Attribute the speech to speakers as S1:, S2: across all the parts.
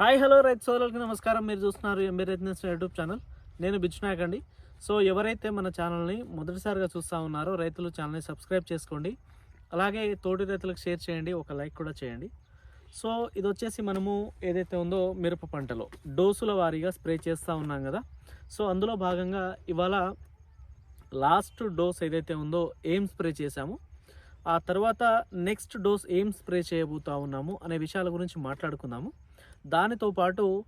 S1: Hi hello రైతు సోదరులకి నమస్కారం. మీరు చూస్తున్నారు ఎంబీ రైతు యూట్యూబ్ ఛానల్. నేను బిచ్చునాయక్ అండి. సో ఎవరైతే మన ఛానల్ని మొదటిసారిగా చూస్తూ ఉన్నారో రైతులు ఛానల్ని సబ్స్క్రైబ్ చేసుకోండి. అలాగే తోటి రైతులకు షేర్ చేయండి ఒక లైక్ కూడా చేయండి. సో ఇది వచ్చేసి మనము ఏదైతే ఉందో మిరప పంటలో డోసుల వారీగా స్ప్రే చేస్తూ ఉన్నాం కదా. సో అందులో భాగంగా ఇవాళ లాస్ట్ డోస్ ఏదైతే ఉందో ఏం స్ప్రే చేశాము ఆ తర్వాత నెక్స్ట్ డోస్ ఏం స్ప్రే చేయబోతా ఉన్నాము అనే విషయాల గురించి మాట్లాడుకుందాము. దానితో పాటు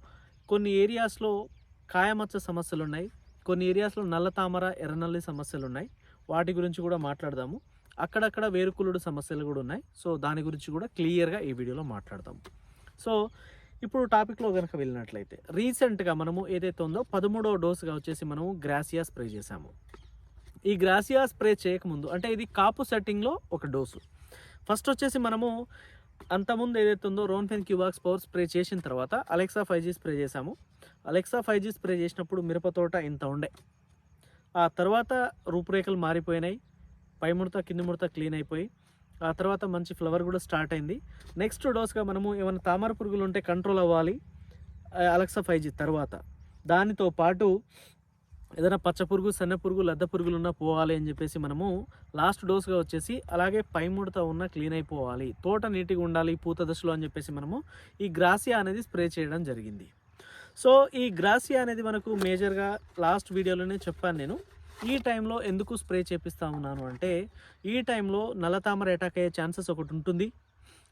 S1: కొన్ని ఏరియాస్లో కాయమచ్చ సమస్యలు ఉన్నాయి కొన్ని ఏరియాస్లో నల్ల తామర ఎర్రనల్లి సమస్యలు ఉన్నాయి వాటి గురించి కూడా మాట్లాడదాము. అక్కడక్కడ వేరుకులుడు సమస్యలు కూడా ఉన్నాయి. సో దాని గురించి కూడా క్లియర్గా ఈ వీడియోలో మాట్లాడదాము. సో ఇప్పుడు టాపిక్లో కనుక వెళ్ళినట్లయితే రీసెంట్గా మనము ఏదైతే ఉందో పదమూడవ డోసుగా వచ్చేసి మనము గ్రాసియా స్ప్రే చేసాము ఈ గ్రాసియా స్ప్రే చేయకముందు అంటే ఇది కాపు సెట్టింగ్లో ఒక డోసు. ఫస్ట్ వచ్చేసి మనము అంతకుముందు ఏదైతే ఉందో రోన్ఫెన్ క్యూబాక్స్ పవర్ స్ప్రే చేసిన తర్వాత అలెక్సా ఫైవ్ జీ స్ప్రే చేశాము. అలెక్సా ఫైవ్ జీ స్ప్రే చేసినప్పుడు మిరపతోట ఇంత ఉండే. ఆ తర్వాత రూపురేఖలు మారిపోయినాయి. పై ముడత కింది ముడత క్లీన్ అయిపోయి ఆ తర్వాత మంచి ఫ్లవర్ కూడా స్టార్ట్ అయింది. నెక్స్ట్ డోస్గా మనము ఏమైనా తామర పురుగులు ఉంటే కంట్రోల్ అవ్వాలి అలెక్సా ఫైవ్ జీ తర్వాత. దానితో పాటు ఏదైనా పచ్చ పురుగు సన్న పురుగు లద్ద పురుగులు ఉన్నా పోవాలి అని చెప్పేసి మనము లాస్ట్ డోస్గా వచ్చేసి అలాగే పై ముడత ఉన్న క్లీన్ అయిపోవాలి. తోట నీటిగా ఉండాలి పూత దశలో అని చెప్పేసి మనము ఈ గ్రాసియా అనేది స్ప్రే చేయడం జరిగింది. సో ఈ గ్రాసియా అనేది మనకు మేజర్గా లాస్ట్ వీడియోలోనే చెప్పాను నేను. ఈ టైంలో ఎందుకు స్ప్రే చేపిస్తా ఉన్నాను అంటే ఈ టైంలో నల్ల తామర అటాక్ అయ్యే ఛాన్సెస్ ఒకటి ఉంటుంది.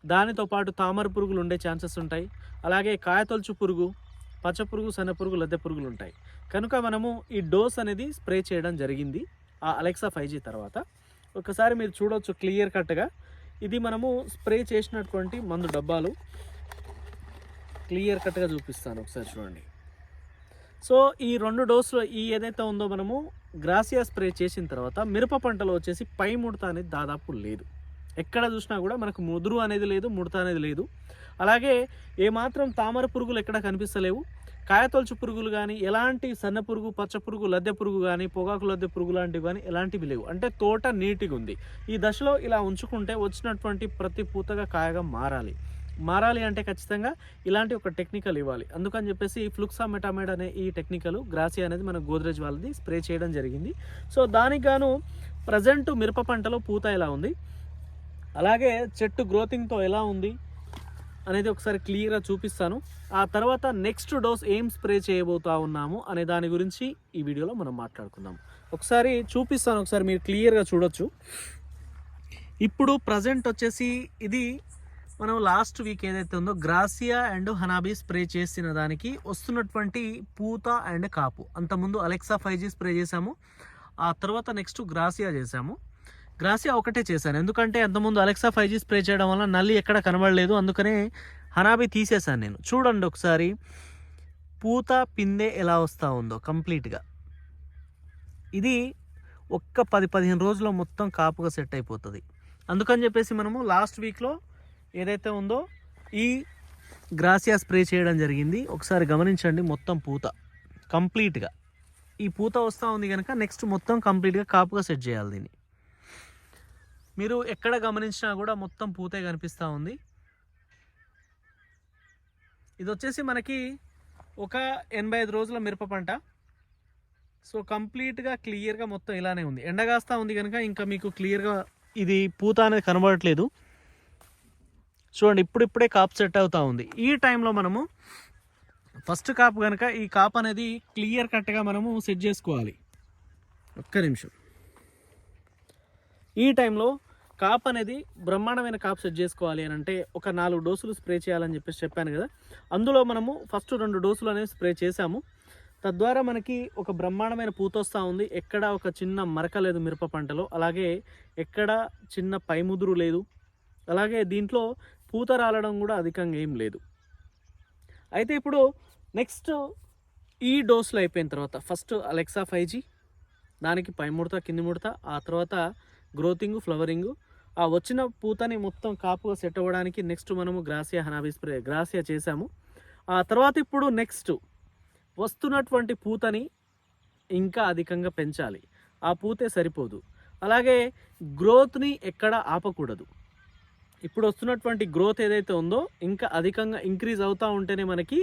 S1: దానితో పాటు తామర పురుగులు ఉండే ఛాన్సెస్ ఉంటాయి. అలాగే కాయతొలుచు పురుగు పచ్చ పురుగు సన్న పురుగు లద్దె పురుగులు ఉంటాయి కనుక మనము ఈ డోస్ అనేది స్ప్రే చేయడం జరిగింది ఆ అలెక్సా ఫైవ్ జీ తర్వాత. ఒకసారి మీరు చూడవచ్చు క్లియర్ కట్గా. ఇది మనము స్ప్రే చేసినటువంటి మందు డబ్బాలు. క్లియర్ కట్గా చూపిస్తాను ఒకసారి చూడండి. సో ఈ రెండు డోసులు ఈ ఏదైతే ఉందో మనము గ్రాసియా స్ప్రే చేసిన తర్వాత మిరప పంటలో వచ్చేసి పై ముడత అనేది దాదాపు లేదు. ఎక్కడ చూసినా కూడా మనకు ముదురు అనేది లేదు ముడత అనేది లేదు. అలాగే ఏమాత్రం తామర పురుగులు ఎక్కడ కనిపిస్తలేవు. కాయతొలుచు పురుగులు కానీ ఎలాంటి సన్న పురుగు పచ్చ పురుగు లద్దె పురుగు కానీ పొగాకు లద్దె పురుగు లాంటివి కానీ ఎలాంటివి లేవు. అంటే తోట నీటిగా ఉంది. ఈ దశలో ఇలా ఉంచుకుంటే వచ్చినటువంటి ప్రతి పూతగా కాయగా మారాలి. మారాలి అంటే ఖచ్చితంగా ఇలాంటి ఒక టెక్నికల్ ఇవ్వాలి. అందుకని చెప్పేసి ఫ్లుక్సా మెటామైడ్ అనే ఈ టెక్నికల్ గ్రాసి అనేది మన గోద్రేజ్ వాళ్ళది స్ప్రే చేయడం జరిగింది. సో దానికి గాను ప్రజెంట్ మిరప పంటలో పూత ఎలా ఉంది? అలాగే చెట్టు గ్రోతింగ్తో ఎలా ఉంది అనేది ఒకసారి క్లియర్గా చూపిస్తాను. ఆ తర్వాత నెక్స్ట్ డోస్ ఏం స్ప్రే చేయబోతా ఉన్నాము అనే దాని గురించి ఈ వీడియోలో మనం మాట్లాడుకుందాం. ఒకసారి చూపిస్తాను ఒకసారి మీరు క్లియర్గా చూడొచ్చు. ఇప్పుడు ప్రజెంట్ వచ్చేసి ఇది మనం లాస్ట్ వీక్ ఏదైతే ఉందో గ్రాసియా అండ్ హనాబీ స్ప్రే చేసిన దానికి వస్తున్నటువంటి పూత అండ్ కాపు. అంతకుముందు అలెక్సా ఫైవ్ జీ స్ప్రే చేసాము ఆ తర్వాత నెక్స్ట్ గ్రాసియా చేసాము గ్రాసియా ఒకటే చేశాను. ఎందుకంటే అంతకుముందు అలెక్సా ఫైవ్ జీ స్ప్రే చేయడం వల్ల నల్లి ఎక్కడ కనబడలేదు. అందుకనే హనాబీ తీసేశాను నేను. చూడండి ఒకసారి. పూత పిందె ఎలా వస్తూ ఉందో కంప్లీట్గా. ఇది ఒక్క పది పదిహేను రోజుల్లో మొత్తం కాపుగా సెట్ అయిపోతుంది. అందుకని చెప్పేసి మనము లాస్ట్ వీక్లో ఏదైతే ఉందో ఈ గ్రాసియా స్ప్రే చేయడం జరిగింది. ఒకసారి గమనించండి మొత్తం పూత. కంప్లీట్గా. ఈ పూత వస్తూ ఉంది కనుక నెక్స్ట్ మొత్తం కంప్లీట్గా కాపుగా సెట్ చేయాలి దీన్ని. మీరు ఎక్కడ గమనించినా కూడా మొత్తం పూతే కనిపిస్తూ ఉంది. ఇది వచ్చేసి మనకి ఒక ఎనభై ఐదు రోజుల మిరప పంట. సో కంప్లీట్గా క్లియర్గా మొత్తం ఇలానే ఉంది. ఎండగాస్తా ఉంది కనుక ఇంకా మీకు క్లియర్గా ఇది పూత అనేది కనబడట్లేదు. చూడండి ఇప్పుడిప్పుడే కాపు సెట్ అవుతూ ఉంది. ఈ టైంలో మనము ఫస్ట్ కాపు కనుక ఈ కాపు అనేది క్లియర్ కట్గా మనము సెట్ చేసుకోవాలి. ఒక్క నిమిషం. ఈ టైంలో కాప్ అనేది బ్రహ్మాండమైన కాప్ సెట్ చేసుకోవాలి అని అంటే ఒక నాలుగు డోసులు స్ప్రే చేయాలని చెప్పేసి చెప్పాను కదా. అందులో మనము ఫస్ట్ రెండు డోసులు అనేవి స్ప్రే చేశాము. తద్వారా మనకి ఒక బ్రహ్మాండమైన పూత వస్తూ ఉంది. ఎక్కడ ఒక చిన్న మరక లేదు మిరప పంటలో. అలాగే ఎక్కడ చిన్న పైముదురు లేదు. అలాగే దీంట్లో పూత రాలడం కూడా అధికంగా ఏం లేదు. అయితే ఇప్పుడు నెక్స్ట్ ఈ డోసులు అయిపోయిన తర్వాత ఫస్ట్ అలెక్సా ఫైవ్ జీ దానికి పై ముడత కింది ముడత ఆ తర్వాత గ్రోతింగ్ ఫ్లవరింగ్ ఆ వచ్చిన పూతని మొత్తం కాపుగా సెట్ అవ్వడానికి నెక్స్ట్ మనము గ్రాసియా హనాబీ స్ప్రే గ్రాసియా చేసాము ఆ తర్వాత ఇప్పుడు నెక్స్ట్ వస్తున్నటువంటి పూతని ఇంకా అధికంగా పెంచాలి. ఆ పూతే సరిపోదు. అలాగే గ్రోత్ని ఎక్కడ ఆపకూడదు. ఇప్పుడు వస్తున్నటువంటి గ్రోత్ ఏదైతే ఉందో ఇంకా అధికంగా ఇంక్రీజ్ అవుతూ ఉంటేనే మనకి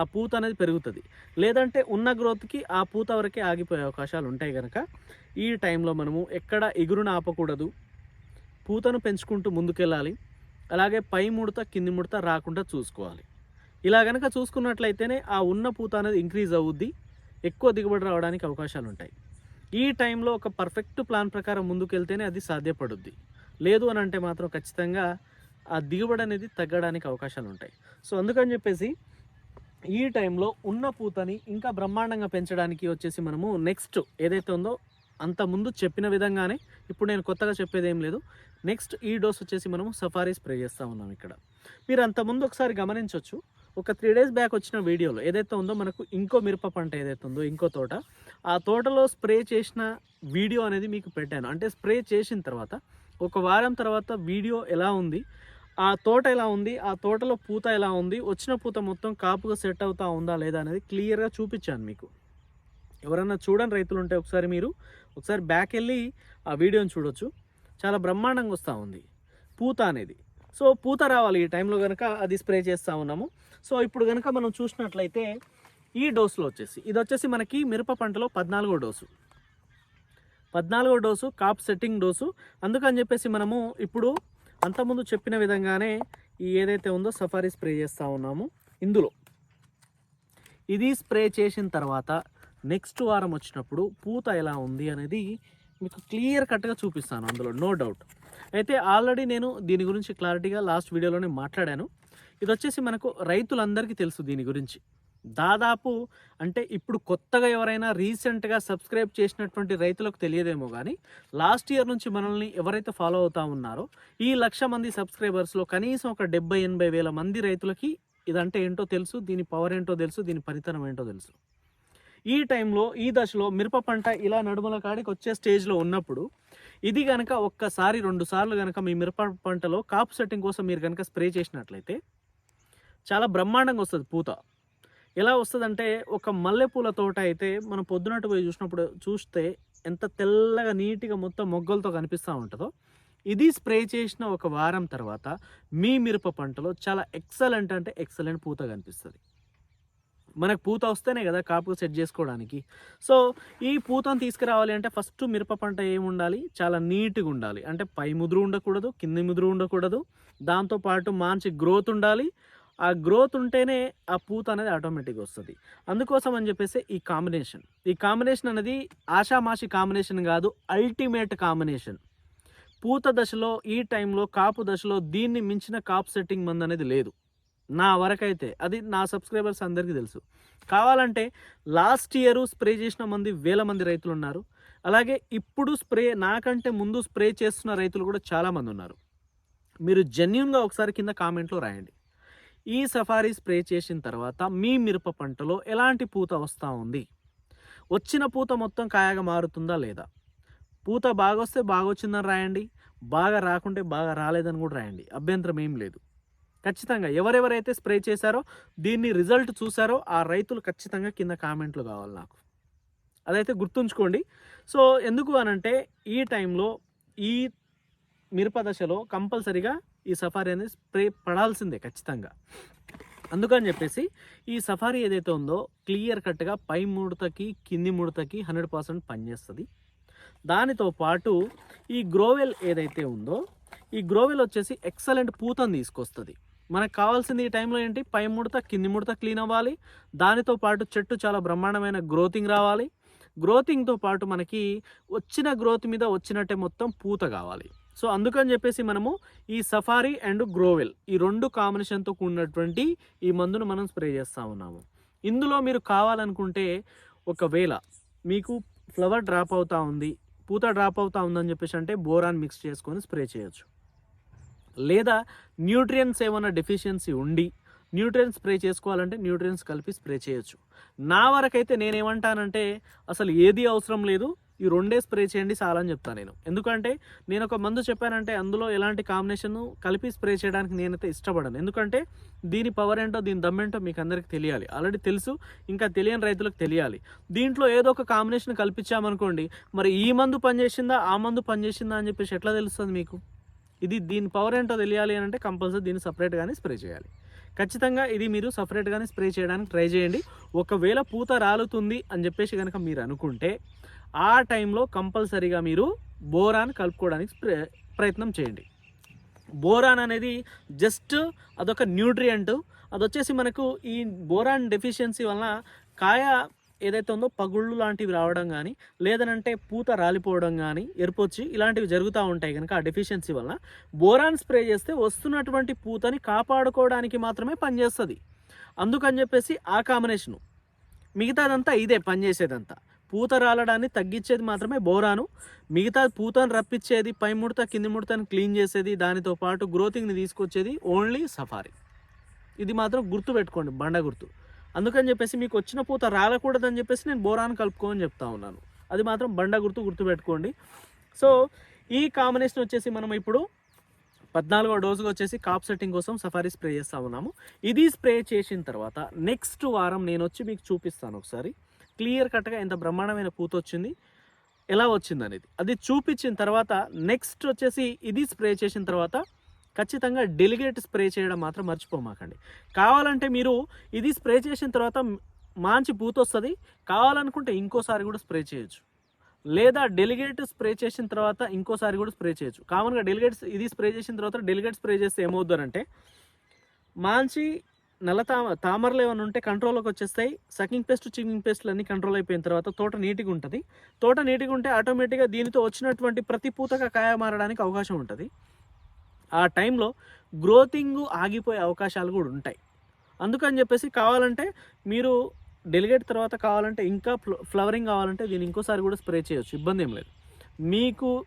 S1: ఆ పూత అనేది పెరుగుతుంది. లేదంటే ఉన్న గ్రోత్కి ఆ పూత వరకే ఆగిపోయే అవకాశాలు ఉంటాయి కనుక ఈ టైంలో మనము ఎక్కడ ఎగురున ఆపకూడదు. పూతను పెంచుకుంటూ ముందుకెళ్ళాలి. అలాగే పై ముడత కింది ముడత రాకుండా చూసుకోవాలి. ఇలా కనుక చూసుకున్నట్లయితేనే ఆ ఉన్న పూత అనేది ఇంక్రీజ్ అవుద్ది. ఎక్కువ దిగుబడి రావడానికి అవకాశాలు ఉంటాయి ఈ టైంలో ఒక పర్ఫెక్ట్ ప్లాన్ ప్రకారం ముందుకెళ్తేనే అది సాధ్యపడుద్ది. లేదు అని అంటే మాత్రం ఖచ్చితంగా ఆ దిగుబడి అనేది తగ్గడానికి అవకాశాలు ఉంటాయి సో అందుకని చెప్పేసి ఈ టైంలో ఉన్న పూతని ఇంకా బ్రహ్మాండంగా పెంచడానికి వచ్చేసి మనము నెక్స్ట్ ఏదైతే ఉందో అంత ముందు చెప్పిన విధంగానే ఇప్పుడు నేను కొత్తగా చెప్పేది ఏం లేదు. నెక్స్ట్ ఈ డోస్ వచ్చేసి మనము సఫారీ స్ప్రే చేస్తూ ఉన్నాం ఇక్కడ. మీరు అంత ముందు ఒకసారి గమనించవచ్చు ఒక త్రీ డేస్ బ్యాక్ వచ్చిన వీడియోలో ఏదైతే ఉందో మనకు ఇంకో మిరప పంట ఏదైతే ఉందో ఇంకో తోట ఆ తోటలో స్ప్రే చేసిన వీడియో అనేది మీకు పెట్టాను. అంటే స్ప్రే చేసిన తర్వాత ఒక వారం తర్వాత వీడియో ఎలా ఉంది ఆ తోట ఎలా ఉంది ఆ తోటలో పూత ఎలా ఉంది వచ్చిన పూత మొత్తం కాపుగా సెట్ అవుతా ఉందా లేదా అనేది క్లియర్గా చూపించాను మీకు. ఎవరన్నా చూడని రైతులు ఉంటే ఒకసారి మీరు ఒకసారి బ్యాక్ వెళ్ళి ఆ వీడియోని చూడొచ్చు. చాలా బ్రహ్మాండంగా వస్తూ ఉంది. పూత అనేది. సో పూత రావాలి ఈ టైంలో కనుక అది స్ప్రే చేస్తూ ఉన్నాము. సో ఇప్పుడు కనుక మనం చూసినట్లయితే ఈ డోసులో వచ్చేసి ఇది వచ్చేసి మనకి మిరప పంటలో పద్నాలుగో డోసు పద్నాలుగో డోసు కాప్ సెట్టింగ్ డోసు అందుకని చెప్పేసి మనము ఇప్పుడు అంతకుముందు చెప్పిన విధంగానే ఈ ఏదైతే ఉందో సఫారీ స్ప్రే చేస్తూ ఉన్నాము. ఇందులో. ఇది స్ప్రే చేసిన తర్వాత నెక్స్ట్ వారం వచ్చినప్పుడు పూత ఎలా ఉంది అనేది మీకు క్లియర్ కట్గా చూపిస్తాను అందులో నో డౌట్ అయితే ఆల్రెడీ నేను దీని గురించి క్లారిటీగా లాస్ట్ వీడియోలోనే మాట్లాడాను. ఇది వచ్చేసి మనకు రైతులందరికీ తెలుసు దీని గురించి. దాదాపు అంటే ఇప్పుడు కొత్తగా ఎవరైనా రీసెంట్గా సబ్స్క్రైబ్ చేసినటువంటి రైతులకు తెలియదేమో కానీ లాస్ట్ ఇయర్ నుంచి మనల్ని ఎవరైతే ఫాలో అవుతా ఉన్నారో ఈ లక్ష మంది సబ్స్క్రైబర్స్లో కనీసం ఒక డెబ్బై ఎనభై వేల మంది రైతులకి ఇదంటే ఏంటో తెలుసు దీని పవర్ ఏంటో తెలుసు దీని పరితనం ఏంటో తెలుసు. ఈ టైంలో ఈ దశలో మిరప పంట ఇలా నడుమల కాడికి వచ్చే స్టేజ్లో ఉన్నప్పుడు ఇది కనుక ఒక్కసారి రెండు సార్లు కనుక మీ మిరప పంటలో కాపు సెట్టింగ్ కోసం మీరు కనుక స్ప్రే చేసినట్లయితే చాలా బ్రహ్మాండంగా వస్తుంది పూత. ఎలా వస్తుందంటే ఒక మల్లెపూల తోట అయితే మనం పొద్దునట్టు పోయి చూసినప్పుడు చూస్తే ఎంత తెల్లగా నీట్గా మొత్తం మొగ్గలతో కనిపిస్తూ ఉంటుందో ఇది స్ప్రే చేసిన ఒక వారం తర్వాత మీ మిరప పంటలో చాలా ఎక్సలెంట్ అంటే ఎక్సలెంట్ పూత కనిపిస్తుంది. మనకు పూత వస్తేనే కదా కాపుగా సెట్ చేసుకోవడానికి. సో ఈ పూతను తీసుకురావాలి అంటే ఫస్ట్ మిరప పంట ఏముండాలి చాలా నీట్గా ఉండాలి. అంటే పై ముదురు ఉండకూడదు కింది ముదురు ఉండకూడదు. దాంతోపాటు మంచి గ్రోత్ ఉండాలి. ఆ గ్రోత్ ఉంటేనే ఆ పూత అనేది ఆటోమేటిక్గా వస్తుంది. అందుకోసం అని చెప్పేసి ఈ కాంబినేషన్. ఈ కాంబినేషన్ అనేది ఆషామాషి కాంబినేషన్ కాదు అల్టిమేట్ కాంబినేషన్. పూత దశలో ఈ టైంలో కాపు దశలో దీన్ని మించిన కాపు సెట్టింగ్ మంది అనేది లేదు. నా వరకైతే. అది నా సబ్స్క్రైబర్స్ అందరికీ తెలుసు. కావాలంటే లాస్ట్ ఇయర్ స్ప్రే చేసిన మంది వేల మంది రైతులు ఉన్నారు. అలాగే ఇప్పుడు స్ప్రే నాకంటే ముందు స్ప్రే చేస్తున్న రైతులు కూడా చాలామంది ఉన్నారు. మీరు జెన్యున్గా ఒకసారి కింద కామెంట్లో రాయండి. ఈ సఫారీ స్ప్రే చేసిన తర్వాత మీ మిరప పంటలో ఎలాంటి పూత వస్తూ ఉంది? వచ్చిన పూత మొత్తం కాయగా మారుతుందా లేదా? పూత బాగా వస్తే బాగా వచ్చిందని రాయండి. బాగా రాకుంటే బాగా రాలేదని కూడా రాయండి. అభ్యంతరం ఏం లేదు. ఖచ్చితంగా ఎవరెవరైతే స్ప్రే చేశారో దీన్ని రిజల్ట్ చూసారో ఆ రైతులు ఖచ్చితంగా కింద కామెంట్లు కావాలి నాకు. అదైతే గుర్తుంచుకోండి. సో ఎందుకు అనంటే ఈ టైంలో ఈ మిరప దశలో కంపల్సరిగా ఈ సఫారీ అనేది స్ప్రే పడాల్సిందే ఖచ్చితంగా. అందుకని చెప్పేసి ఈ సఫారీ ఏదైతే ఉందో క్లియర్ కట్గా పై ముడతకి కింది ముడతకి హండ్రెడ్ పర్సెంట్ పనిచేస్తుంది. దానితో పాటు ఈ గ్రోవెల్ ఏదైతే ఉందో ఈ గ్రోవెల్ వచ్చేసి ఎక్సలెంట్ పూతను తీసుకొస్తుంది. మనకు కావాల్సింది ఈ టైంలో ఏంటి? పై ముడత కింది ముడత క్లీన్ అవ్వాలి. దానితో పాటు చెట్టు చాలా బ్రహ్మాండమైన గ్రోతింగ్ రావాలి. గ్రోతింగ్తో పాటు మనకి వచ్చిన గ్రోత్ మీద వచ్చినట్టే మొత్తం పూత కావాలి. సో అందుకని చెప్పేసి మనము ఈ సఫారీ అండ్ గ్రోవెల్ ఈ రెండు కాంబినేషన్తో కూడినటువంటి ఈ మందును మనం స్ప్రే చేస్తూ ఉన్నాము. ఇందులో మీరు కావాలనుకుంటే ఒకవేళ మీకు ఫ్లవర్ డ్రాప్ అవుతూ ఉంది పూత డ్రాప్ అవుతూ ఉందని చెప్పేసి అంటే బోరాన్ మిక్స్ చేసుకొని స్ప్రే చేయొచ్చు. లేదా న్యూట్రియన్స్ ఏమైనా డెఫిషియన్సీ ఉండి న్యూట్రియన్స్ స్ప్రే చేసుకోవాలంటే న్యూట్రియన్స్ కలిపి స్ప్రే చేయొచ్చు. నా వరకైతే నేనేమంటానంటే అసలు ఏది అవసరం లేదు ఈ రెండే స్ప్రే చేయండి చాలా అని చెప్తాను నేను. ఎందుకంటే నేను ఒక మందు చెప్పానంటే అందులో ఎలాంటి కాంబినేషన్ కలిపి స్ప్రే చేయడానికి నేనైతే ఇష్టపడను. ఎందుకంటే దీని పవర్ ఏంటో దీని దమ్మేంటో మీకు అందరికీ తెలియాలి. ఆల్రెడీ తెలుసు ఇంకా తెలియని రైతులకు తెలియాలి. దీంట్లో ఏదో ఒక కాంబినేషన్ కల్పించామనుకోండి మరి ఈ మందు పనిచేసిందా ఆ మందు పనిచేసిందా అని చెప్పేసి ఎట్లా తెలుస్తుంది మీకు? ఇది దీని పవర్ ఏంటో తెలియాలి అని అంటే కంపల్సరీ దీన్ని సపరేట్గానే స్ప్రే చేయాలి. ఖచ్చితంగా ఇది మీరు సపరేట్గానే స్ప్రే చేయడానికి ట్రై చేయండి. ఒకవేళ పూత రాలుతుంది అని చెప్పేసి కనుక మీరు అనుకుంటే ఆ టైంలో కంపల్సరీగా మీరు బోరాన్ కలుపుకోవడానికి ప్రయత్నం చేయండి. బోరాన్ అనేది జస్ట్ అదొక న్యూట్రియంట్ అది వచ్చేసి మనకు ఈ బోరాన్ డెఫిషియన్సీ వలన కాయ ఏదైతే ఉందో పగుళ్ళు లాంటివి రావడం కానీ లేదనంటే పూత రాలిపోవడం కానీ ఎరుపొచ్చి ఇలాంటివి జరుగుతూ ఉంటాయి కనుక ఆ డెఫిషియన్సీ వల్ల. బోరాన్ స్ప్రే చేస్తే వస్తున్నటువంటి పూతని కాపాడుకోవడానికి మాత్రమే పనిచేస్తుంది. అందుకని చెప్పేసి ఆ కాంబినేషను మిగతాదంతా ఇదే పనిచేసేదంతా. పూత రాలడాన్ని తగ్గించేది మాత్రమే బోరాను. మిగతా పూతను రప్పించేది పై ముడత కింది ముడతను క్లీన్ చేసేది దానితో పాటు గ్రోతింగ్ని తీసుకొచ్చేది ఓన్లీ సఫారీ. ఇది మాత్రం గుర్తు పెట్టుకోండి బండ గుర్తు. అందుకని చెప్పేసి మీకు వచ్చిన పూత రాలకూడదని చెప్పేసి నేను బోరాన్ కలుపుకోమని చెప్తా ఉన్నాను. అది మాత్రం బండ గుర్తు గుర్తుపెట్టుకోండి. సో ఈ కాంబినేషన్ వచ్చేసి మనం ఇప్పుడు పద్నాలుగో డోసుగా వచ్చేసి కాప్ సెట్టింగ్ కోసం సఫారీ స్ప్రే చేస్తూ ఉన్నాము. ఇది స్ప్రే చేసిన తర్వాత నెక్స్ట్ వారం నేను వచ్చి మీకు చూపిస్తాను ఒకసారి. క్లియర్ కట్గా ఎంత బ్రహ్మాండమైన పూత వచ్చింది ఎలా వచ్చింది అనేది అది చూపించిన తర్వాత నెక్స్ట్ వచ్చేసి ఇది స్ప్రే చేసిన తర్వాత ఖచ్చితంగా డెలిగేట్ స్ప్రే చేయడం మాత్రం మర్చిపోమాకండి కావాలంటే మీరు ఇది స్ప్రే చేసిన తర్వాత మంచి పూత వస్తుంది కావాలనుకుంటే ఇంకోసారి కూడా స్ప్రే చేయొచ్చు. లేదా డెలిగేట్ స్ప్రే చేసిన తర్వాత ఇంకోసారి కూడా స్ప్రే చేయొచ్చు. కామన్గా డెలిగేట్స్ ఇది స్ప్రే చేసిన తర్వాత డెలిగేట్ స్ప్రే చేస్తే ఏమవుతుందంటే మంచి నల్ల తామ తామరలు ఏమైనా ఉంటే కంట్రోల్లోకి వచ్చేస్తాయి. సకింగ్ పేస్ట్ చికింగ్ పేస్ట్లు అన్నీ కంట్రోల్ అయిపోయిన తర్వాత తోట నీట్గా ఉంటుంది. తోట నీట్గా ఉంటే ఆటోమేటిక్గా దీనితో వచ్చినటువంటి ప్రతి పూతగా కాయ మారడానికి అవకాశం ఉంటుంది. ఆ టైంలో గ్రోతింగ్ ఆగిపోయే అవకాశాలు కూడా ఉంటాయి. అందుకని చెప్పేసి కావాలంటే మీరు డెలిగేట్ తర్వాత కావాలంటే ఇంకా ఫ్లవరింగ్ కావాలంటే దీన్ని ఇంకోసారి కూడా స్ప్రే చేయొచ్చు. ఇబ్బంది ఏం లేదు. మీకు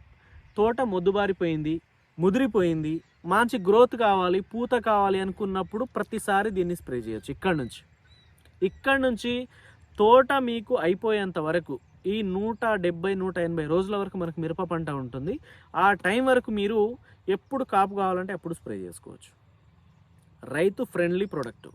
S1: తోట మొద్దుబారిపోయింది ముదిరిపోయింది మంచి గ్రోత్ కావాలి పూత కావాలి అనుకున్నప్పుడు ప్రతిసారి దీన్ని స్ప్రే చేయొచ్చు. ఇక్కడ నుంచి. ఇక్కడ నుంచి తోట మీకు అయిపోయేంత వరకు ఈ నూట డెబ్బై నూట ఎనభై రోజుల వరకు మనకు మిరప పంట ఉంటుంది. ఆ టైం వరకు మీరు ఎప్పుడు కాపు కావాలంటే అప్పుడు స్ప్రే చేసుకోవచ్చు. రైతు ఫ్రెండ్లీ ప్రోడక్ట్.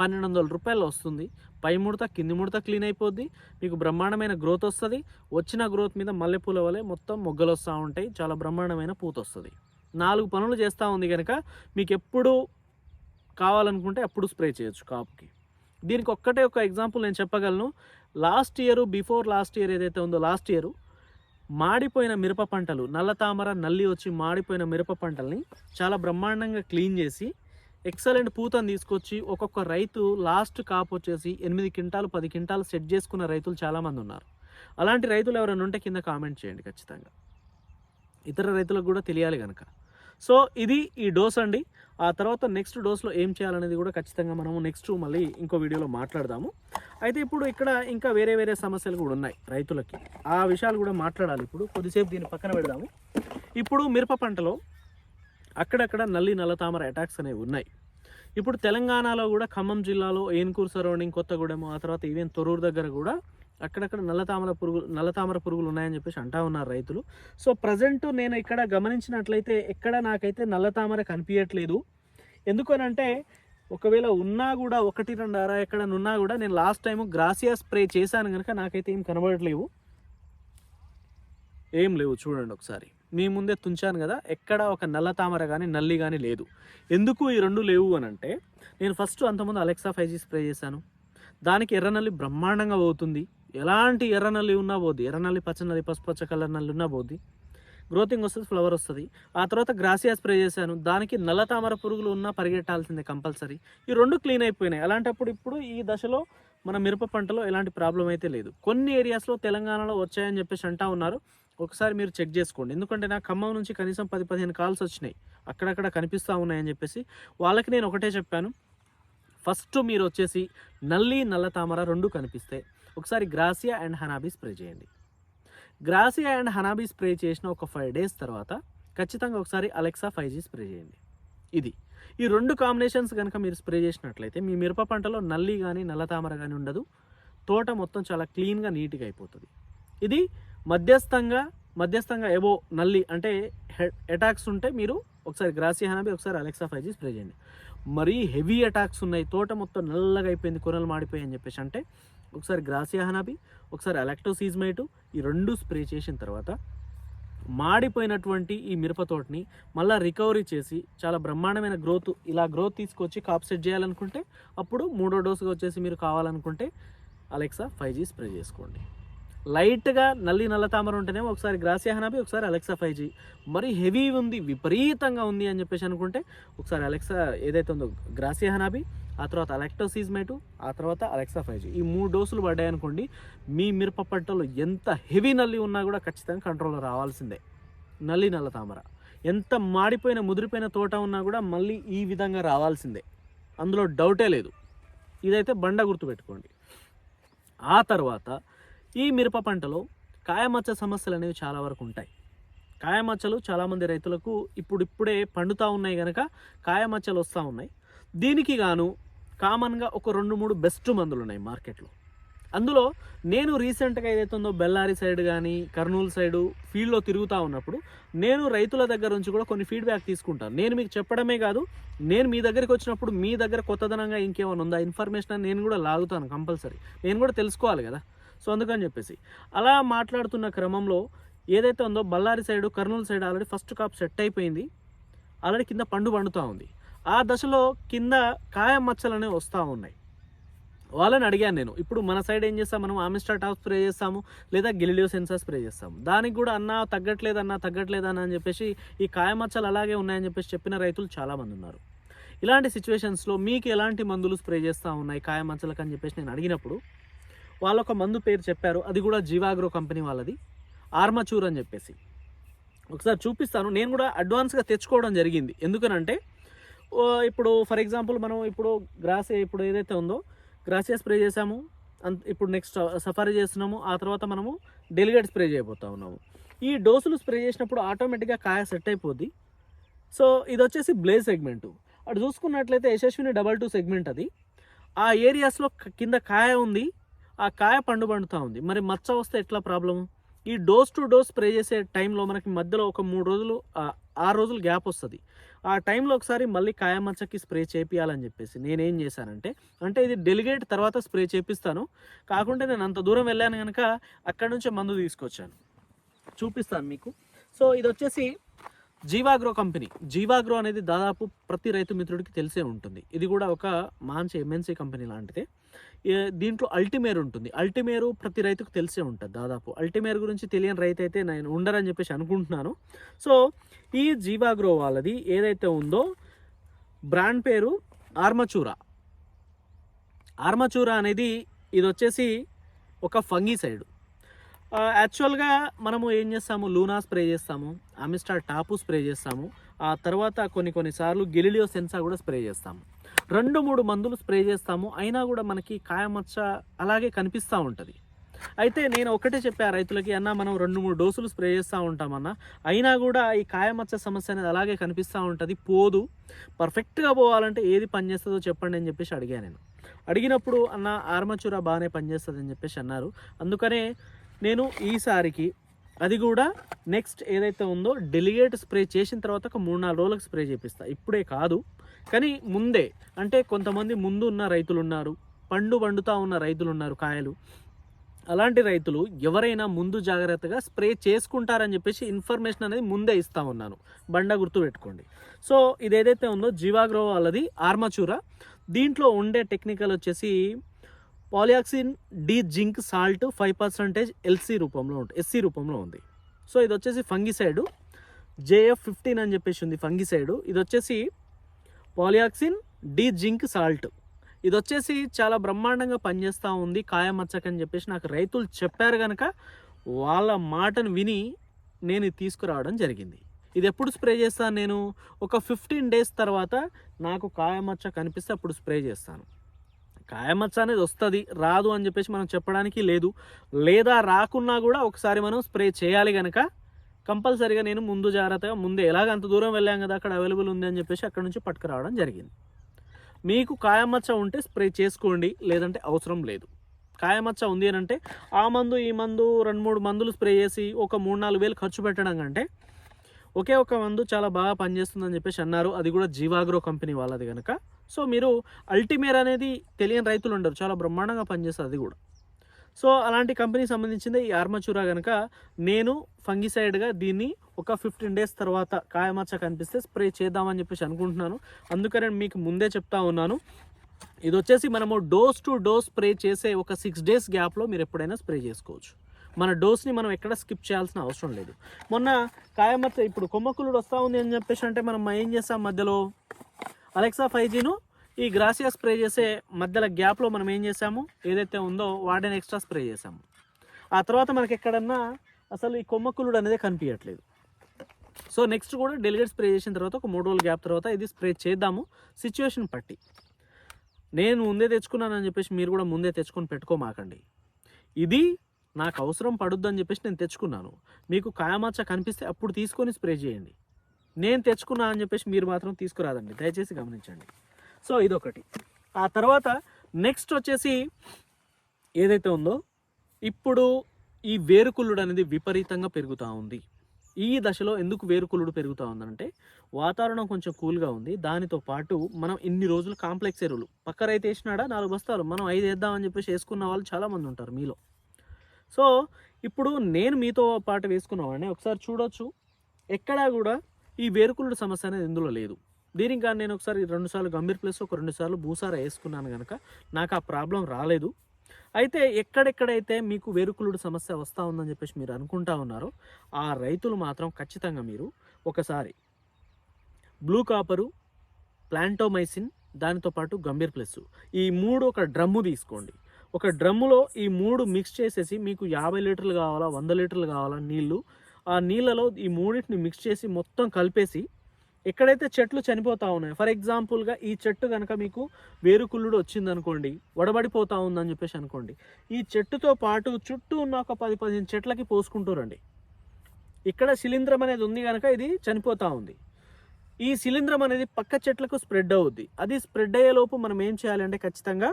S1: పన్నెండు వందల రూపాయలు వస్తుంది. పై ముడత కింది ముడత క్లీన్ అయిపోద్ది. మీకు బ్రహ్మాండమైన గ్రోత్ వస్తుంది. వచ్చిన గ్రోత్ మీద మల్లెపూల వలె మొత్తం మొగ్గలు వస్తూ ఉంటాయి. చాలా బ్రహ్మాండమైన పూత వస్తుంది. నాలుగు పనులు చేస్తూ ఉంది కనుక మీకు ఎప్పుడు కావాలనుకుంటే అప్పుడు స్ప్రే చేయొచ్చు కాపుకి. దీనికి ఒక్కటే ఒక ఎగ్జాంపుల్ నేను చెప్పగలను. Last year before last year ఏదైతే ఉందో లాస్ట్ ఇయర్ మాడిపోయిన మిరప పంటలు నల్ల తామర నల్లి వచ్చి మాడిపోయిన మిరప పంటల్ని చాలా బ్రహ్మాండంగా క్లీన్ చేసి ఎక్సలెంట్ పూతను తీసుకొచ్చి ఒక్కొక్క రైతు లాస్ట్ కాపు వచ్చేసి ఎనిమిది క్వింటాలు పది క్వింటాలు సెట్ చేసుకున్న రైతులు చాలామంది ఉన్నారు. అలాంటి రైతులు ఎవరైనా ఉంటే కింద కామెంట్ చేయండి ఖచ్చితంగా. ఇతర రైతులకు కూడా తెలియాలి కనుక సో ఇది ఈ డోస్ అండి. ఆ తర్వాత నెక్స్ట్ డోస్లో ఏం చేయాలనేది కూడా ఖచ్చితంగా మనము నెక్స్ట్ మళ్ళీ ఇంకో వీడియోలో మాట్లాడదాము. అయితే ఇప్పుడు ఇక్కడ ఇంకా వేరే వేరే సమస్యలు కూడా ఉన్నాయి రైతులకి. ఆ విషయాలు కూడా మాట్లాడాలి ఇప్పుడు. కొద్దిసేపు దీన్ని పక్కన పెడదాము. ఇప్పుడు మిరప పంటలో అక్కడక్కడ నల్లి నల్ల తామర అటాక్స్ అనేవి ఉన్నాయి. ఇప్పుడు తెలంగాణలో కూడా ఖమ్మం జిల్లాలో ఏన్కూరు సరౌండింగ్ కొత్తగూడెం ఆ తర్వాత ఈవెన్ తొరూరు దగ్గర కూడా అక్కడక్కడ నల్ల తామర పురుగులు నల్ల తామర పురుగులు ఉన్నాయని చెప్పేసి అంటా ఉన్నారు రైతులు. సో ప్రజెంట్ నేను ఇక్కడ గమనించినట్లయితే ఎక్కడ నాకైతే నల్ల తామర కనిపించట్లేదు ఎందుకనంటే ఒకవేళ ఉన్నా కూడా ఒకటి రెండు అర ఎక్కడ ఉన్నా కూడా నేను లాస్ట్ టైం గ్రాసియా స్ప్రే చేశాను కనుక నాకైతే ఏం కనబడట్లేవు. ఏం లేవు చూడండి ఒకసారి. మీ ముందే తుంచాను కదా ఎక్కడ ఒక నల్ల తామర కానీ నల్లి కానీ లేదు. ఎందుకు ఈ రెండు లేవు అని అంటే నేను ఫస్ట్ అంతకుముందు అలెక్సా ఫైవ్ జీ స్ప్రే చేశాను. దానికి ఎర్ర నల్లి బ్రహ్మాండంగా పోతుంది. ఎలాంటి ఎర్ర నల్లి ఉన్నా పోద్ది. ఎర్ర నల్లి పచ్చ నల్లి పసుపచ్చ కలర్ నల్లి ఉన్నా పోద్ది. గ్రోతింగ్ వస్తుంది ఫ్లవర్ వస్తుంది. ఆ తర్వాత గ్రాసియా స్ప్రే చేశాను. దానికి నల్ల తామర పురుగులు ఉన్నా పరిగెట్టాల్సిందే కంపల్సరీ. ఈ రెండు క్లీన్ అయిపోయినాయి. అలాంటప్పుడు ఇప్పుడు ఈ దశలో మన మిరప పంటలో ఎలాంటి ప్రాబ్లం అయితే లేదు. కొన్ని ఏరియాస్లో తెలంగాణలో వచ్చాయని చెప్పేసి అంటా ఉన్నారు. ఒకసారి మీరు చెక్ చేసుకోండి. ఎందుకంటే నా ఖమ్మం నుంచి కనీసం పది పదిహేను కాల్స్ వచ్చినాయి. అక్కడక్కడ కనిపిస్తూ ఉన్నాయని చెప్పేసి వాళ్ళకి నేను ఒకటే చెప్పాను. ఫస్ట్ మీరు వచ్చేసి నల్లి నల్ల తామర రెండు కనిపిస్తాయి ఒకసారి గ్రాసియా అండ్ హనాబీ స్ప్రే చేయండి. గ్రాసియా అండ్ హనాబీ స్ప్రే చేసిన ఒక ఫైవ్ డేస్ తర్వాత ఖచ్చితంగా ఒకసారి అలెక్సా ఫైవ్ జీ స్ప్రే చేయండి. ఇది. ఈ రెండు కాంబినేషన్స్ కనుక మీరు స్ప్రే చేసినట్లయితే మీ మిరప పంటలో నల్లి కానీ నల్ల తామర కానీ ఉండదు. తోట మొత్తం చాలా క్లీన్గా నీట్గా అయిపోతుంది. ఇది మధ్యస్థంగా మధ్యస్థంగా ఏవో నల్లి అంటే అటాక్స్ ఉంటే మీరు ఒకసారి గ్రాసి హనాబి ఒకసారి అలెక్సా ఫైవ్ జీ స్ప్రే చేయండి. మరీ హెవీ అటాక్స్ ఉన్నాయి తోట మొత్తం నల్లగా అయిపోయింది కొనలు మాడిపోయాయి అని చెప్పేసి అంటే ఒకసారి గ్రాసియా హనాబి ఒకసారి అలెక్టో సీజ్మైటు ఈ రెండు స్ప్రే చేసిన తర్వాత మాడిపోయినటువంటి ఈ మిరప తోటని మళ్ళీ రికవరీ చేసి చాలా బ్రహ్మాండమైన గ్రోత్ ఇలా గ్రోత్ తీసుకొచ్చి కాప్ సెట్ చేయాలనుకుంటే అప్పుడు మూడో డోసుగా వచ్చేసి మీరు కావాలనుకుంటే అలెక్సా ఫైవ్ జీ స్ప్రే చేసుకోండి. లైట్గా నల్లి నల్ల తామర ఉంటేనేమో ఒకసారి గ్రాసియా హనాబి ఒకసారి అలెక్సా ఫైవ్ జీ మరీ హెవీ ఉంది విపరీతంగా ఉంది అని చెప్పేసి అనుకుంటే ఒకసారి అలెక్సా ఏదైతే ఉందో గ్రాసియా హనాబి ఆ తర్వాత అలెక్టోసీజ్మేటు ఆ తర్వాత అలెక్సా ఫైవ్ జీ ఈ మూడు డోసులు పడ్డాయి అనుకోండి మీ మిరప పంటలో ఎంత హెవీ నల్లి ఉన్నా కూడా ఖచ్చితంగా కంట్రోల్లో రావాల్సిందే. నల్లి నల్ల తామర ఎంత మాడిపోయిన ముదిరిపోయిన తోట ఉన్నా కూడా మళ్ళీ ఈ విధంగా రావాల్సిందే. అందులో డౌటే లేదు. ఇదైతే బండ గుర్తుపెట్టుకోండి. ఆ తర్వాత ఈ మిరప పంటలో కాయమచ్చ సమస్యలు అనేవి చాలా వరకు ఉంటాయి. కాయమచ్చలు చాలామంది రైతులకు ఇప్పుడు ఇప్పుడే పండుతూ ఉన్నాయి కనుక కాయమచ్చలు వస్తూ ఉన్నాయి. దీనికి గాను కామన్గా ఒక రెండు మూడు బెస్ట్ మందులు ఉన్నాయి మార్కెట్లో అందులో నేను రీసెంట్గా ఏదైతే ఉందో బెల్లారి సైడ్ కానీ కర్నూలు సైడు ఫీల్డ్లో తిరుగుతూ ఉన్నప్పుడు నేను రైతుల దగ్గర నుంచి కూడా కొన్ని ఫీడ్బ్యాక్ తీసుకుంటాను. నేను మీకు చెప్పడమే కాదు నేను మీ దగ్గరికి వచ్చినప్పుడు మీ దగ్గర కొత్తదనంగా ఇంకేమైనా ఉందా? ఇన్ఫర్మేషన్ నేను కూడా లాగుతాను కంపల్సరీ నేను కూడా తెలుసుకోవాలి కదా. సో అందుకని చెప్పేసి. అలా మాట్లాడుతున్న క్రమంలో ఏదైతే ఉందో Bellary side Kurnool side already first cap set అయిపోయింది. ఆల్రెడీ కింద పండు పండుతూ ఉంది. ఆ దశలో కింద కాయ మచ్చలు అనేవి వస్తూ ఉన్నాయి. వాళ్ళని అడిగాను నేను. ఇప్పుడు మన సైడ్ ఏం చేస్తాం? మనం ఆమిస్టార్ టాప్ స్ప్రే చేస్తాము లేదా గిలిడియో సెన్సార్ స్ప్రే చేస్తాము. దానికి కూడా అన్న తగ్గట్లేదు అన్న తగ్గట్లేదు అన్న అని చెప్పేసి ఈ కాయ మచ్చలు అలాగే ఉన్నాయని చెప్పేసి చెప్పిన రైతులు చాలామంది ఉన్నారు. ఇలాంటి సిచ్యువేషన్స్లో మీకు ఎలాంటి మందులు స్ప్రే చేస్తూ ఉన్నాయి కాయ మచ్చలకు అని చెప్పేసి నేను అడిగినప్పుడు వాళ్ళ ఒక మందు పేరు చెప్పారు. అది కూడా జీవాగ్రో కంపెనీ వాళ్ళది. ఆర్మచూర్ అని చెప్పేసి. ఒకసారి చూపిస్తాను. నేను కూడా అడ్వాన్స్గా తెచ్చుకోవడం జరిగింది. ఎందుకనంటే ఇప్పుడు ఫర్ ఎగ్జాంపుల్ మనం ఇప్పుడు గ్రాస్ ఇప్పుడు ఏదైతే ఉందో గ్రాసియా స్ప్రే చేసాము అంత ఇప్పుడు నెక్స్ట్ సఫారీ చేస్తున్నాము. ఆ తర్వాత మనము డెలిగేట్ స్ప్రే చేయబోతా ఉన్నాము. ఈ డోసులు స్ప్రే చేసినప్పుడు ఆటోమేటిక్గా కాయ సెట్ అయిపోద్ది. సో ఇది వచ్చేసి బ్లేజ్ సెగ్మెంటు. అటు చూసుకున్నట్లయితే యశస్విని డబల్ టూ సెగ్మెంట్ అది. ఆ ఏరియాస్లో కింద కాయ ఉంది. ఆ కాయ పండు పండుతూ ఉంది. మరి మచ్చ వస్తే ఎట్లా ప్రాబ్లము ఈ డోస్ టు డోస్ స్ప్రే చేసే టైంలో మనకి మధ్యలో ఒక మూడు రోజులు ఆ, ఆరు రోజులు గ్యాప్ వస్తుంది. ఆ టైంలో ఒకసారి మళ్ళీ కాయ మచ్చకి స్ప్రే చేపియాలని చెప్పేసి నేనేం చేశానంటే అంటే ఇది డెలిగేట్ తర్వాత స్ప్రే చేపిస్తాను. కాకుండా నేను అంత దూరం వెళ్ళాను కనుక అక్కడి నుంచే మందు తీసుకొచ్చాను. చూపిస్తాను మీకు. సో ఇది వచ్చేసి జీవాగ్రో కంపెనీ. జీవాగ్రో అనేది దాదాపు ప్రతి రైతు మిత్రుడికి తెలిసే ఉంటుంది. ఇది కూడా ఒక మంచి ఎంఎన్సీ కంపెనీ లాంటిదే. దీంట్లో అల్టిమేర్ ఉంటుంది. అల్టిమేరు ప్రతి రైతుకు తెలిసే ఉంటుంది దాదాపు. అల్టిమేర్ గురించి తెలియని రైతు అయితే నేను ఉండరని చెప్పేసి అనుకుంటున్నాను. సో ఈ జీవాగ్రో వాళ్ళది ఏదైతే ఉందో బ్రాండ్ పేరు ఆర్మచూరా. ఆర్మచూరా అనేది ఇది వచ్చేసి ఒక ఫంగీసైడ్. యాక్చువల్గా మనము ఏం చేస్తాము? లూనా స్ప్రే చేస్తాము. అమిస్టార్ టాపు స్ప్రే చేస్తాము. ఆ తర్వాత కొన్ని కొన్నిసార్లు గెలిలియో సెన్సా కూడా స్ప్రే చేస్తాము. రెండు మూడు మందులు స్ప్రే చేస్తాము. అయినా కూడా మనకి కాయమచ్చ అలాగే కనిపిస్తూ ఉంటుంది. అయితే నేను ఒకటే చెప్పా రైతులకి అన్న మనం రెండు మూడు డోసులు స్ప్రే చేస్తూ ఉంటామన్న అయినా కూడా ఈ కాయమచ్చ సమస్య అనేది అలాగే కనిపిస్తూ ఉంటుంది. పోదు. పర్ఫెక్ట్గా పోవాలంటే ఏది పనిచేస్తుందో చెప్పండి అని చెప్పేసి అడిగాను నేను. అడిగినప్పుడు అన్న ఆర్మచూరా బాగానే పనిచేస్తుంది అని చెప్పేసి అన్నారు. అందుకనే నేను ఈసారికి అది కూడా నెక్స్ట్ ఏదైతే ఉందో డెలిగేట్ స్ప్రే చేసిన తర్వాత ఒక మూడు నాలుగు రోజులకు స్ప్రే చేపిస్తా. ఇప్పుడే కాదు. కానీ ముందే అంటే కొంతమంది ముందు ఉన్న రైతులు ఉన్నారు పండు పండుతా ఉన్న రైతులు ఉన్నారు కాయలు. అలాంటి రైతులు ఎవరైనా ముందు జాగ్రత్తగా స్ప్రే చేసుకుంటారని చెప్పేసి ఇన్ఫర్మేషన్ అనేది ముందే ఇస్తా ఉన్నాను. బండ గుర్తు పెట్టుకోండి. సో ఇది ఏదైతే ఉందో జీవాగ్రో వాళ్ళది ఆర్మచూరా. దీంట్లో ఉండే టెక్నికల్ వచ్చేసి polyoxin D zinc salt five percentage LC రూపంలో ఉంటుంది ఎస్సీ రూపంలో ఉంది. సో ఇది వచ్చేసి ఫంగిసైడ్. జేఎఫ్ ఫిఫ్టీన్ అని చెప్పేసి ఉంది ఫంగిసైడ్. ఇది వచ్చేసి పాలియాక్సిన్ డి జింక్ సాల్ట్. ఇది వచ్చేసి చాలా బ్రహ్మాండంగా పనిచేస్తూ ఉంది కాయమచ్చకని చెప్పేసి నాకు రైతులు చెప్పారు కనుక వాళ్ళ మాటను విని నేను ఇది తీసుకురావడం జరిగింది. ఇది ఎప్పుడు స్ప్రే చేస్తాను నేను? ఒక ఫిఫ్టీన్ డేస్ తర్వాత నాకు కాయమచ్చ కనిపిస్తే అప్పుడు స్ప్రే చేస్తాను. కాయమచ్చ అనేది వస్తుంది రాదు అని చెప్పేసి మనం చెప్పడానికి లేదు. లేదా రాకున్నా కూడా ఒకసారి మనం స్ప్రే చేయాలి కనుక కంపల్సరీగా నేను ముందు జాగ్రత్తగా ముందే ఎలాగ అంత దూరం వెళ్ళాం కదా అక్కడ అవైలబుల్ ఉంది అని చెప్పేసి అక్కడ నుంచి పట్టుకురావడం జరిగింది. మీకు కాయమచ్చ ఉంటే స్ప్రే చేసుకోండి లేదంటే అవసరం లేదు. కాయమచ్చ ఉంది అని అంటే ఆ మందు ఈ మందు రెండు మూడు మందులు స్ప్రే చేసి ఒక మూడు నాలుగు వేలు ఖర్చు పెట్టడం కంటే ఒకే ఒక మందు చాలా బాగా పనిచేస్తుందని చెప్పేసి అన్నారు. అది కూడా జీవాగ్రో కంపెనీ వాళ్ళది కనుక సో మీరు అల్టిమేర్ అనేది తెలియని రైతులు ఉండరు. చాలా బ్రహ్మాండంగా పనిచేస్తుంది అది కూడా. సో అలాంటి కంపెనీకి సంబంధించింది ఈ ఆర్మచూరా కనుక నేను ఫంగిసైడ్గా దీన్ని ఒక ఫిఫ్టీన్ డేస్ తర్వాత కాయమచ్చ కనిపిస్తే స్ప్రే చేద్దామని చెప్పేసి అనుకుంటున్నాను. అందుకనే మీకు ముందే చెప్తా ఉన్నాను. ఇది వచ్చేసి మనము డోస్ టు డోస్ స్ప్రే చేసే ఒక సిక్స్ డేస్ గ్యాప్లో మీరు ఎప్పుడైనా స్ప్రే చేసుకోవచ్చు. మన డోస్ని మనం ఎక్కడ స్కిప్ చేయాల్సిన అవసరం లేదు. మొన్న కాయమచ్చ ఇప్పుడు కొమ్మకులుడు వస్తూ ఉంది అని చెప్పేసి అంటే మనం ఏం చేస్తాం మధ్యలో? అలెక్సా ఫైవ్ జీను ఈ గ్రాసియా స్ప్రే చేసే మధ్యలో గ్యాప్లో మనం ఏం చేసాము ఏదైతే ఉందో వాడిని ఎక్స్ట్రా స్ప్రే చేసాము ఆ తర్వాత మనకి ఎక్కడన్నా అసలు ఈ కొమ్మకులుడు అనేది కనిపించట్లేదు. సో నెక్స్ట్ కూడా డెలిగేట్ స్ప్రే చేసిన తర్వాత ఒక మూడు రోజుల గ్యాప్ తర్వాత ఇది స్ప్రే చేద్దాము. సిచ్యువేషన్ పట్టి నేను ముందే తెచ్చుకున్నానని చెప్పేసి మీరు కూడా ముందే తెచ్చుకొని పెట్టుకోమాకండి. ఇది నాకు అవసరం పడుద్దని చెప్పేసి నేను తెచ్చుకున్నాను. మీకు కాయమచ్చ కనిపిస్తే అప్పుడు తీసుకొని స్ప్రే చేయండి. నేను తెచ్చుకున్నా అని చెప్పేసి మీరు మాత్రం తీసుకురాదండి. దయచేసి గమనించండి. సో ఇదొకటి. ఆ తర్వాత నెక్స్ట్ వచ్చేసి ఏదైతే ఉందో ఇప్పుడు ఈ వేరుకుళ్ళుడు అనేది విపరీతంగా పెరుగుతూ ఉంది. ఈ దశలో ఎందుకు వేరుకుళ్ళుడు పెరుగుతూ ఉందంటే వాతావరణం కొంచెం కూల్గా ఉంది. దానితో పాటు మనం ఇన్ని రోజులు కాంప్లెక్స్ ఎరువులు పక్క రైతు వేసినాడా? నాలుగు బస్తాలు మనం ఐదు వేద్దామని చెప్పేసి వేసుకున్న వాళ్ళు చాలామంది ఉంటారు మీలో. సో ఇప్పుడు నేను మీతో పాటు వేసుకున్నవాడిని ఒకసారి చూడొచ్చు. ఎక్కడా కూడా ఈ వేరుకుళ్ళుడు సమస్య అనేది ఇందులో లేదు. దీనికి కానీ నేను ఒకసారి రెండు సార్లు గంభీర్ ప్లస్ ఒక రెండు సార్లు భూసార వేసుకున్నాను కనుక నాకు ఆ ప్రాబ్లం రాలేదు. అయితే ఎక్కడెక్కడైతే మీకు వేరుకులుడు సమస్య వస్తూ ఉందని చెప్పేసి మీరు అనుకుంటా ఉన్నారో ఆ రైతులు మాత్రం ఖచ్చితంగా మీరు ఒకసారి బ్లూ కాపరు ప్లాంటోమైసిన్ దానితో పాటు గంభీర్ ప్లస్. ఈ మూడు ఒక డ్రమ్ము తీసుకోండి. ఒక డ్రమ్ములో ఈ మూడు మిక్స్ చేసేసి మీకు యాభై లీటర్లు కావాలా వంద లీటర్లు కావాలా నీళ్ళు ఆ నీళ్ళలో ఈ మూడింటిని మిక్స్ చేసి మొత్తం కలిపేసి ఎక్కడైతే చెట్లు చనిపోతూ ఉన్నాయి ఫర్ ఎగ్జాంపుల్గా ఈ చెట్టు కనుక మీకు వేరుకుళ్ళుడు వచ్చిందనుకోండి వడబడిపోతూ ఉందని చెప్పేసి అనుకోండి ఈ చెట్టుతో పాటు చుట్టూ ఉన్న ఒక పది పదిహేను చెట్లకి పోసుకుంటూరండి ఇక్కడ శిలీంధ్రం అనేది ఉంది కనుక ఇది చనిపోతూ ఉంది. ఈ శిలీంధ్రం అనేది పక్క చెట్లకు స్ప్రెడ్ అవుద్ది. అది స్ప్రెడ్ అయ్యేలోపు మనం ఏం చేయాలంటే ఖచ్చితంగా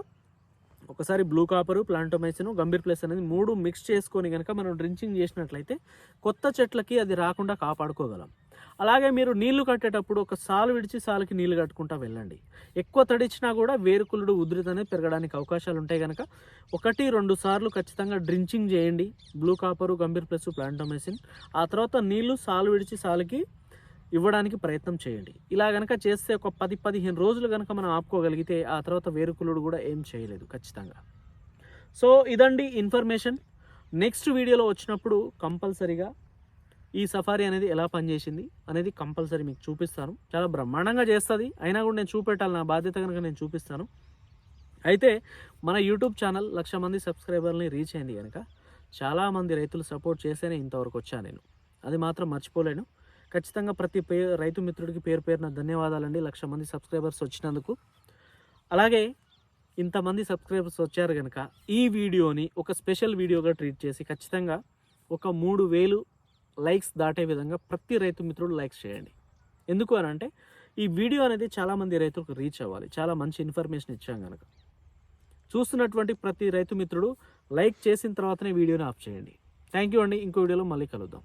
S1: ఒకసారి blue copper Plantomycin Gambhir plus అనేది మూడు మిక్స్ చేసుకొని కనుక మనం డ్రించింగ్ చేసినట్లయితే కొత్త చెట్లకి అది రాకుండా కాపాడుకోగలం. అలాగే మీరు నీళ్ళు కట్టేటప్పుడు ఒక సాలు విడిచి సాలుకి నీళ్ళు కట్టుకుంటా వెళ్ళండి. ఎక్కువ తడిచినా కూడా వేరుకులుడు ఉధృతి అనేది పెరగడానికి అవకాశాలు ఉంటాయి కనుక ఒకటి రెండు సార్లు ఖచ్చితంగా డ్రించింగ్ చేయండి. Blue copper Gambhir plus Plantomycin. ఆ తర్వాత నీళ్ళు సాలు విడిచి సాలుకి ఇవ్వడానికి ప్రయత్నం చేయండి. ఇలా కనుక చేస్తే ఒక పది పదిహేను రోజులు కనుక మనం ఆపుకోగలిగితే ఆ తర్వాత వేరుకులుడు కూడా ఏం చేయలేదు ఖచ్చితంగా. సో ఇదండి ఇన్ఫర్మేషన్. నెక్స్ట్ వీడియోలో వచ్చినప్పుడు కంపల్సరీగా ఈ సఫారీ అనేది ఎలా పనిచేసింది అనేది కంపల్సరీ మీకు చూపిస్తాను. చాలా బ్రహ్మాండంగా చేస్తుంది. అయినా కూడా నేను చూపెట్టాలి. నా బాధ్యత కనుక నేను చూపిస్తాను. అయితే మన యూట్యూబ్ ఛానల్ లక్ష మంది సబ్స్క్రైబర్ని రీచ్ అయింది కనుక చాలామంది రైతులు సపోర్ట్ చేస్తేనే ఇంతవరకు వచ్చాను నేను. అది మాత్రం మర్చిపోలేను. ఖచ్చితంగా ప్రతి పే రైతు మిత్రుడికి పేరు పేరున ధన్యవాదాలండి. లక్ష మంది సబ్స్క్రైబర్స్ వచ్చినందుకు. అలాగే ఇంతమంది సబ్స్క్రైబర్స్ వచ్చారు కనుక ఈ వీడియోని ఒక స్పెషల్ వీడియోగా ట్రీట్ చేసి ఖచ్చితంగా ఒక మూడు వేలు లైక్స్ దాటే విధంగా ప్రతి రైతు మిత్రుడు లైక్స్ చేయండి. ఎందుకు అని అంటే ఈ వీడియో అనేది చాలామంది రైతులకు రీచ్ అవ్వాలి. చాలా మంచి ఇన్ఫర్మేషన్ ఇచ్చాం కనుక చూస్తున్నటువంటి ప్రతి రైతు మిత్రుడు లైక్ చేసిన తర్వాతనే వీడియోని ఆఫ్ చేయండి. థ్యాంక్ యూ అండి. ఇంకో వీడియోలో మళ్ళీ కలుద్దాం.